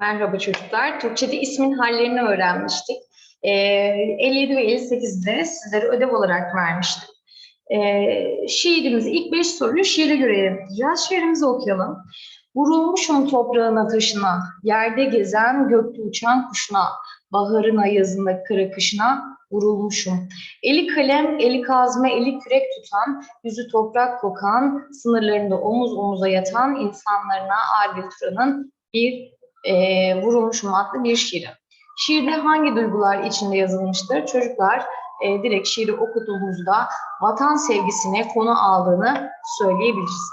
Merhaba çocuklar. Türkçe'de ismin hallerini öğrenmiştik. Ee, 57 ve 58'de sizlere ödev olarak vermiştim. Ee, şiirimizi, ilk 5 soruyu şiire göre yapacağız. Şiirimizi okuyalım. Vurulmuşum toprağına taşına, yerde gezen gökte uçan kuşuna, baharına yazında kara kışına vurulmuşum. Eli kalem, eli kazma, eli kürek tutan, yüzü toprak kokan, sınırlarında omuz omuza yatan insanlarına Adil bir e, Vurulmuşum adlı bir şiiri. Şiirde hangi duygular içinde yazılmıştır? Çocuklar e, direkt şiiri okuduğumuzda vatan sevgisine konu aldığını söyleyebiliriz.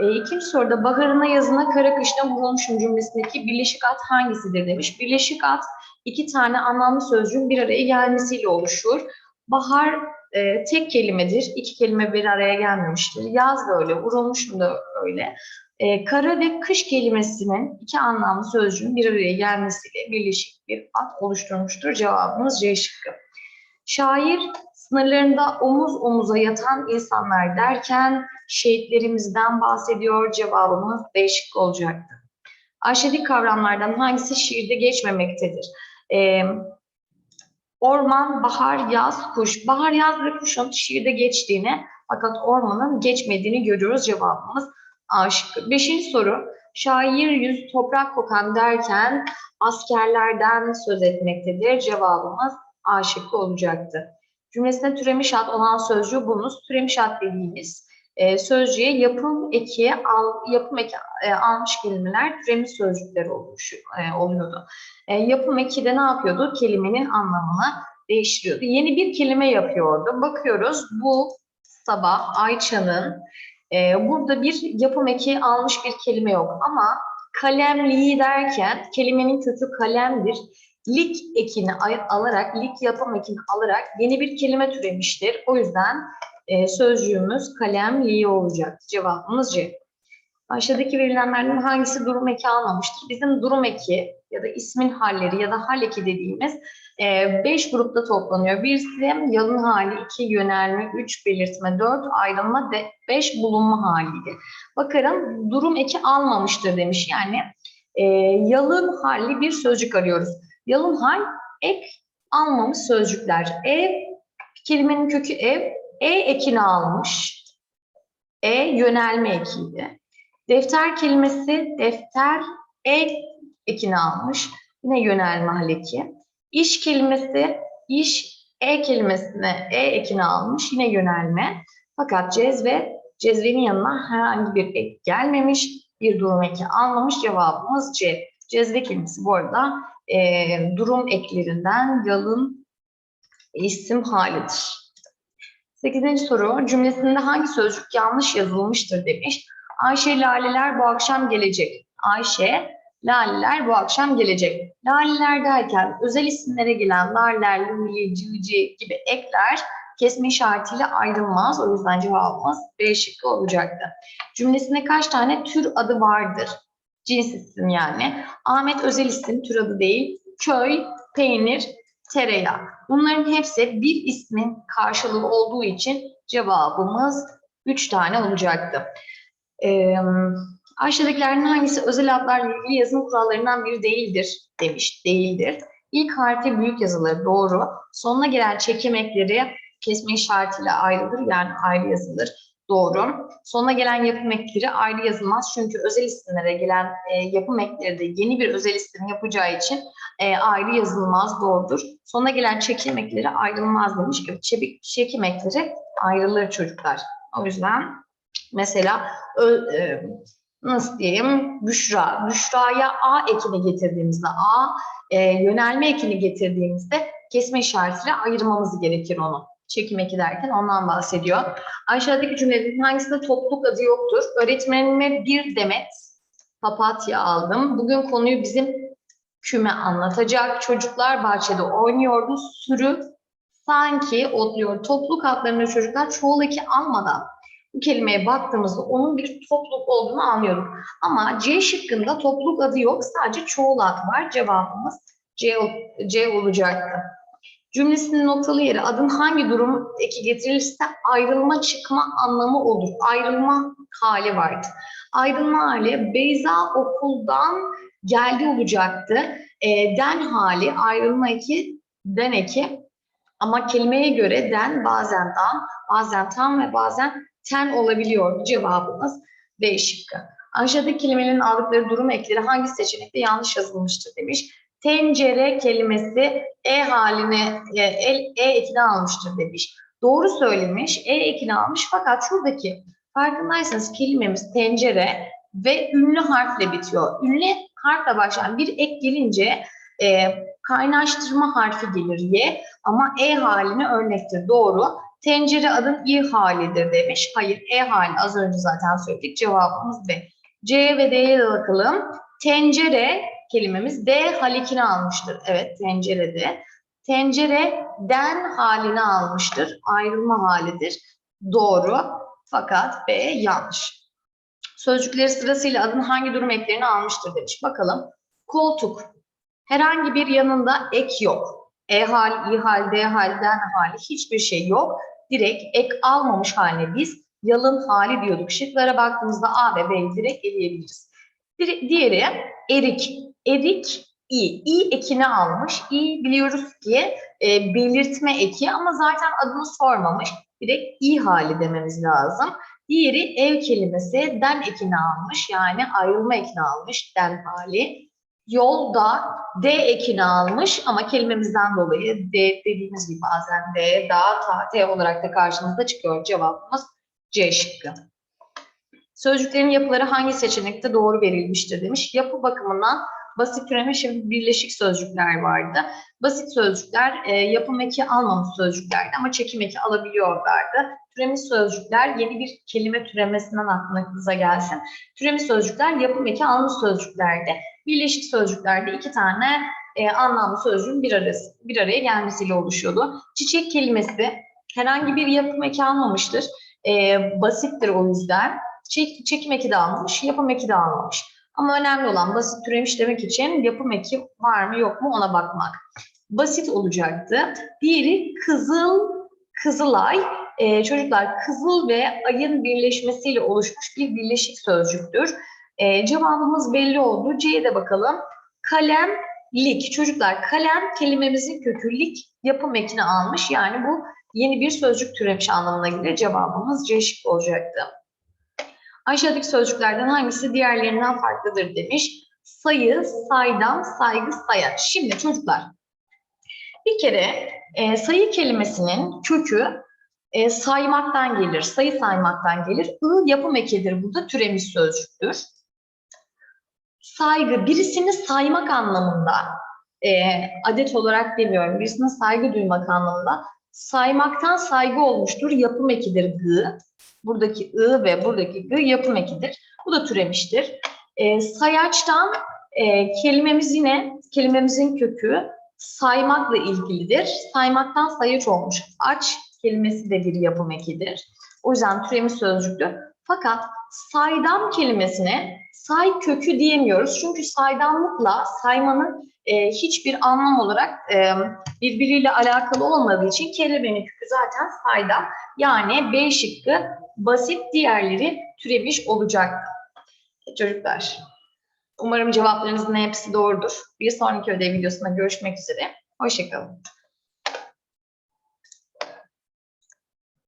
E, ikinci soruda baharına yazına kara kışına vurulmuşum cümlesindeki birleşik ad hangisidir demiş. Birleşik ad iki tane anlamlı sözcüğün bir araya gelmesiyle oluşur. Bahar e, tek kelimedir. iki kelime bir araya gelmemiştir. Yaz da öyle, vurulmuşum da öyle. E, kara ve kış kelimesinin iki anlamlı sözcüğün bir araya gelmesiyle birleşik bir ad oluşturmuştur. Cevabımız C şıkkı. Şair sınırlarında omuz omuza yatan insanlar derken şehitlerimizden bahsediyor. Cevabımız D şıkkı olacaktı. Aşağıdaki kavramlardan hangisi şiirde geçmemektedir? Ee, orman, bahar, yaz, kuş. Bahar, yaz ve kuşun şiirde geçtiğini fakat ormanın geçmediğini görüyoruz. Cevabımız A şıkkı. Beşinci soru. Şair yüz toprak kokan derken askerlerden söz etmektedir. Cevabımız A şıkkı olacaktı. Cümlesine türemiş ad olan sözcüğü bulunuz. Türemiş ad dediğimiz e, sözcüğe yapım eki, al, yapım eki e, almış kelimeler türemiş sözcükler olmuş, e, oluyordu. E, yapım eki de ne yapıyordu? Kelimenin anlamını değiştiriyordu. Yeni bir kelime yapıyordu. Bakıyoruz bu sabah Ayça'nın e, burada bir yapım eki almış bir kelime yok ama kalemliği derken kelimenin kökü kalemdir. Lik ekini alarak, lik yapım ekini alarak yeni bir kelime türemiştir. O yüzden e, sözcüğümüz kalemliği olacak. Cevabımız C. Aşağıdaki verilenlerden hangisi durum eki almamıştır? Bizim durum eki ya da ismin halleri ya da hal eki dediğimiz 5 e, grupta toplanıyor. Birisi yalın hali, 2 yönelme, 3 belirtme, 4 ayrılma, 5 bulunma haliydi. Bakalım durum eki almamıştır demiş. Yani e, yalın halli bir sözcük arıyoruz. Yalın hal ek almamış sözcükler. Ev kelimenin kökü ev, e ekini almış. E yönelme ekiydi. Defter kelimesi defter e ekini almış. Yine yönelme hal eki. İş kelimesi iş e kelimesine e ekini almış. Yine yönelme. Fakat cezve cezvenin yanına herhangi bir ek gelmemiş. Bir durum eki almamış. Cevabımız C. Cezve kelimesi bu arada e, durum eklerinden yalın isim halidir. Sekizinci soru cümlesinde hangi sözcük yanlış yazılmıştır demiş. Ayşe Laleler bu akşam gelecek. Ayşe Laleler bu akşam gelecek. Laleler derken özel isimlere gelen larler, luli, cıvcı gibi ekler kesme işaretiyle ayrılmaz. O yüzden cevabımız B şıkkı olacaktı. Cümlesinde kaç tane tür adı vardır? Cins isim yani. Ahmet özel isim, tür adı değil. Köy, peynir, tereyağı. Bunların hepsi bir ismin karşılığı olduğu için cevabımız 3 tane olacaktı. Ee, aşağıdakilerden hangisi özel adlarla ilgili yazım kurallarından biri değildir demiş. Değildir. İlk harfi büyük yazılır. Doğru. Sonuna gelen çekim ekleri kesme işaretiyle ayrılır. Yani ayrı yazılır. Doğru. Sonuna gelen yapım ekleri ayrı yazılmaz. Çünkü özel isimlere gelen e, yapım ekleri de yeni bir özel isim yapacağı için e, ayrı yazılmaz. Doğrudur. Sonuna gelen çekim ekleri ayrılmaz demiş gibi. Çevik, çekim ekleri ayrılır çocuklar. O yüzden mesela ö, e, nasıl diyeyim Büşra. Büşra'ya A ekini getirdiğimizde A e, yönelme ekini getirdiğimizde kesme işaretiyle ayırmamız gerekir onu çekim eki derken ondan bahsediyor. Aşağıdaki cümlelerin hangisinde topluluk adı yoktur? Öğretmenime bir demet papatya aldım. Bugün konuyu bizim küme anlatacak. Çocuklar bahçede oynuyordu. Sürü sanki otluyor. Topluluk adlarında çocuklar çoğul eki almadan bu kelimeye baktığımızda onun bir topluluk olduğunu anlıyorduk. Ama C şıkkında topluluk adı yok. Sadece çoğul ad var. Cevabımız C, C olacaktı. Cümlesinin noktalı yeri adın hangi durum eki getirilirse ayrılma çıkma anlamı olur. Ayrılma hali vardı. Ayrılma hali Beyza okuldan geldi olacaktı. E, den hali ayrılma eki, den eki ama kelimeye göre den bazen dan, bazen tam ve bazen ten olabiliyor. Cevabımız B şıkkı. Aşağıdaki kelimelerin aldıkları durum ekleri hangi seçenekte yanlış yazılmıştır demiş. Tencere kelimesi E haline, e, E ekini almıştır demiş. Doğru söylemiş, E ekini almış fakat şuradaki farkındaysanız kelimemiz tencere ve ünlü harfle bitiyor. Ünlü harfle başlayan bir ek gelince e, kaynaştırma harfi gelir Y ama E haline örnektir. Doğru. Tencere adın İ halidir demiş. Hayır, E hali az önce zaten söyledik. Cevabımız B. C ve D'ye de bakalım. Tencere kelimemiz D halikini almıştır. Evet, tencerede. Tencere den halini almıştır. Ayrılma halidir. Doğru. Fakat B yanlış. Sözcükleri sırasıyla adın hangi durum eklerini almıştır demiş. Bakalım. Koltuk. Herhangi bir yanında ek yok. E hal, İ hal, D hal, den hali hiçbir şey yok. Direkt ek almamış haline biz yalın hali diyorduk. Şıklara baktığımızda A ve B'yi direkt eleyebiliriz. Diğeri erik. Erik İ. İ ekini almış. İ biliyoruz ki e, belirtme eki ama zaten adını sormamış. Direkt İ hali dememiz lazım. Diğeri ev kelimesi den ekini almış. Yani ayrılma ekini almış. Den hali. Yolda D ekini almış ama kelimemizden dolayı D dediğimiz gibi bazen D, da, ta, T olarak da karşımıza çıkıyor. Cevabımız C şıkkı. Sözcüklerin yapıları hangi seçenekte doğru verilmiştir demiş. Yapı bakımından basit türemiş ve birleşik sözcükler vardı. Basit sözcükler e, yapım eki almamış sözcüklerdi ama çekim eki alabiliyorlardı. Türemiş sözcükler yeni bir kelime türemesinden aklınıza gelsin. Türemiş sözcükler yapım eki almış sözcüklerdi. Birleşik sözcüklerde iki tane e, anlamlı sözcüğün bir, arası, bir araya gelmesiyle oluşuyordu. Çiçek kelimesi herhangi bir yapım eki almamıştır. E, basittir o yüzden. Çek, çekim eki de almamış, yapım eki de almamış. Ama önemli olan basit türemiş demek için yapım eki var mı yok mu ona bakmak. Basit olacaktı. Diğeri kızıl, kızılay. E, çocuklar kızıl ve ayın birleşmesiyle oluşmuş bir birleşik sözcüktür. E, cevabımız belli oldu. C'ye de bakalım. Kalemlik. Çocuklar kalem kelimemizin kökü lik yapım ekini almış. Yani bu yeni bir sözcük türemiş anlamına gelir. Cevabımız C şıkkı olacaktı. Aşağıdaki sözcüklerden hangisi diğerlerinden farklıdır demiş. Sayı, saydam, saygı, sayaç. Şimdi çocuklar bir kere e, sayı kelimesinin kökü e, saymaktan gelir. Sayı saymaktan gelir. I yapım ekidir burada türemiş sözcüktür. Saygı birisini saymak anlamında e, adet olarak demiyorum. Birisine saygı duymak anlamında saymaktan saygı olmuştur. Yapım ekidir gı. Buradaki ı ve buradaki gı yapım ekidir. Bu da türemiştir. E, sayaçtan e, kelimemiz yine kelimemizin kökü saymakla ilgilidir. Saymaktan sayaç olmuş. Aç kelimesi de bir yapım ekidir. O yüzden türemiş sözcüktür. Fakat saydam kelimesine say kökü diyemiyoruz. Çünkü saydamlıkla saymanın e, hiçbir anlam olarak e, birbiriyle alakalı olmadığı için kelimenin kökü zaten saydam. Yani B şıkkı basit diğerleri türemiş olacak. Çocuklar. Umarım cevaplarınızın hepsi doğrudur. Bir sonraki ödev videosunda görüşmek üzere. Hoşçakalın.